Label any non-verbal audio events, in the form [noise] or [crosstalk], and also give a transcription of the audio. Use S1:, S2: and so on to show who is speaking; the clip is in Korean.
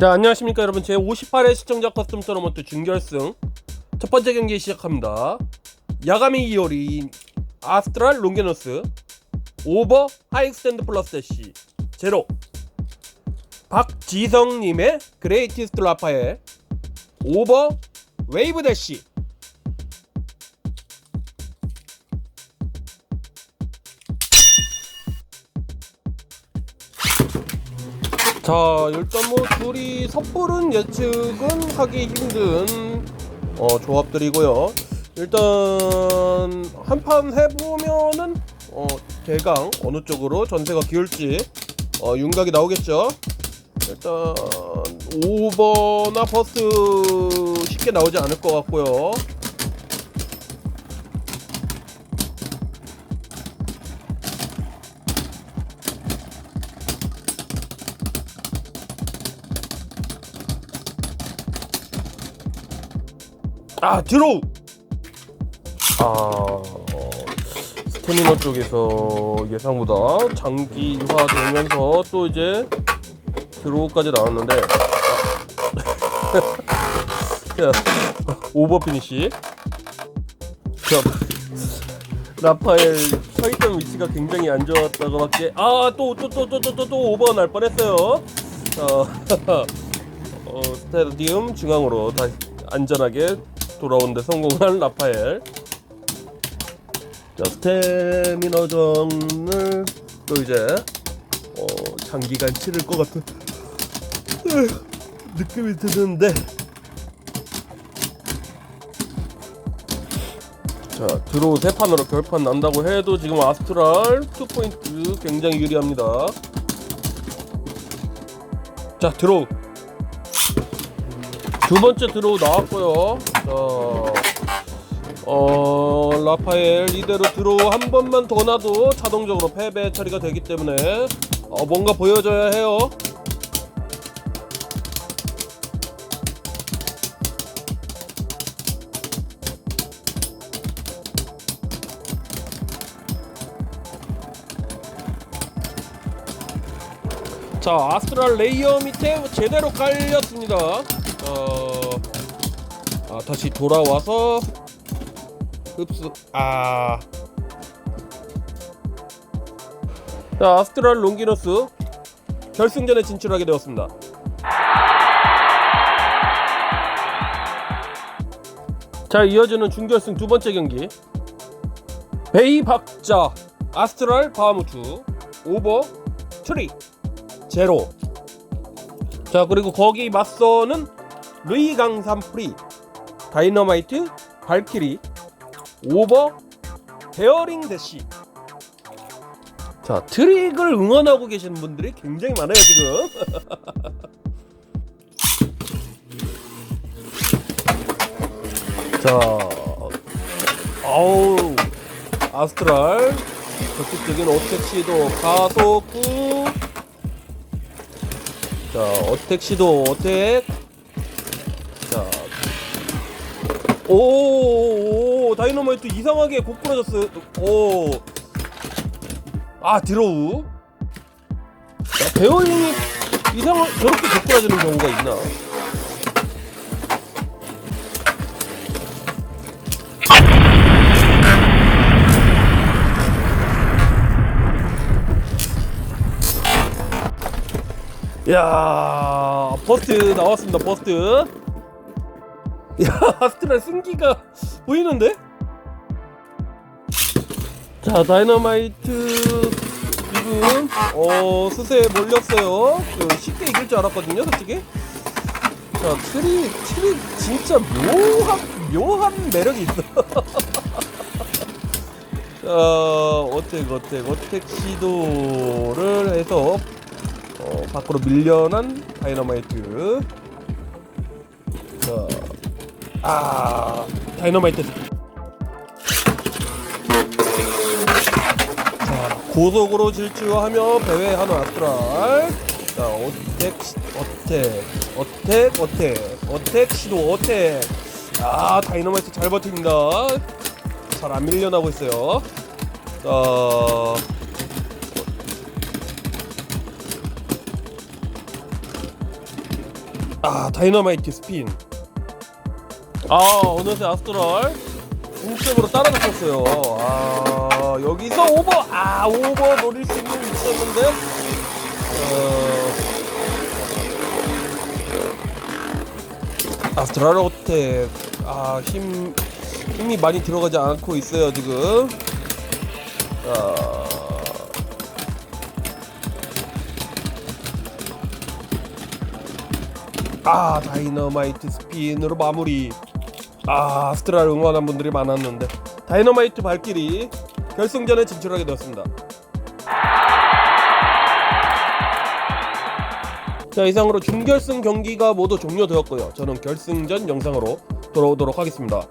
S1: 자 안녕하십니까 여러분. 제 58회 시청자 커스텀 토너먼트 준결승 첫 번째 경기 시작합니다. 야가미 이오리 아스트랄 롱게너스 오버 하이익스텐드 플러스 대시 제로. 박지성님의 그레이티스트 라파엘 오버 웨이브 대시 자 일단 뭐 둘이 섣부른 예측은 하기 힘든 어, 조합들이고요. 일단 한 판 해보면은 어, 대강 어느 쪽으로 전세가 기울지 어, 윤곽이 나오겠죠. 일단 오버나 버스 쉽게 나오지 않을 것 같고요. 아 드로우 아 어, 스태미너 쪽에서 예상보다 장기화 되면서 또 이제 드로우까지 나왔는데 [laughs] 자, 오버 피니시. 자, 라파엘 서있던 위치가 굉장히 안 좋았다고 밖에 아 또 또 또 또 또 또 또 오버 날 뻔했어요. 어, [laughs] 어, 스타디움 중앙으로 다시 안전하게 돌아오는데 성공한 라파엘. 자 스태미너 전을 또 이제 어, 장기간 치를 것 같은 으, 느낌이 드는데. 자 드로우 세 판으로 결판 난다고 해도 지금 아스트랄 2포인트 굉장히 유리합니다. 자 드로우 두 번째 드로우 나왔고요. 자, 어, 라파엘 이대로 드로우 한 번만 더 놔도 자동적으로 패배 처리가 되기 때문에 어, 뭔가 보여줘야 해요. 자, 아스트랄 레이어 밑에 제대로 깔렸습니다. 어, 아, 다시 돌아와서 흡수 아. 자, 아스트랄 롱기너스 결승전에 진출하게 되었습니다. 자, 이어지는 준결승 두 번째 경기. 베이 박자 아스트랄 바하무트 오버 트리 제로 자 그리고 거기 맞서는 루이 강산 프리 다이너마이트 발키리 오버 베어링 대시. 자 트릭을 응원하고 계시는 분들이 굉장히 많아요 지금. [laughs] 자 아우 아스트랄. 적극적인 어택 시도 가속구. 자, 어택 시도 어택. 오, 오, 다이너마이트 이상하게 고꾸라졌어요. 오. 아, 드로우. 자, 배어링이 이상 저렇게 고꾸라지는 경우가 있나? 야 버스트 나왔습니다 버스트 야 아스트랄 승기가 보이는데? 자 다이너마이트 지금 어 수세에 몰렸어요. 그 쉽게 이길 줄 알았거든요 솔직히. 자 트리 트리 진짜 묘한 묘한 매력이 있어. [laughs] 자 어택 어택 어택 시도를 해서 어, 밖으로 밀려난 다이너마이트. 자, 아, 다이너마이트. 자, 고속으로 질주하며 배회하는 아스트랄. 자, 어택, 어택, 어택, 어택, 어택 시도, 어택. 아, 다이너마이트 잘 버팁니다. 잘 안 밀려나고 있어요. 자, 아 다이너마이트 스핀 아 어느새 아스트랄 중점으로 따라잡혔어요. 아 여기서 오버 아 오버 노릴 수 있는 위치였는데 어, 아스트랄 호텔. 아힘 힘이 많이 들어가지 않고 있어요 지금. 자아 다이너마이트 스핀으로 마무리 아 아스트랄 응원한 분들이 많았는데. 다이너마이트 발길이 결승전에 진출하게 되었습니다. 자 이상으로 준결승 경기가 모두 종료되었고요. 저는 결승전 영상으로 돌아오도록 하겠습니다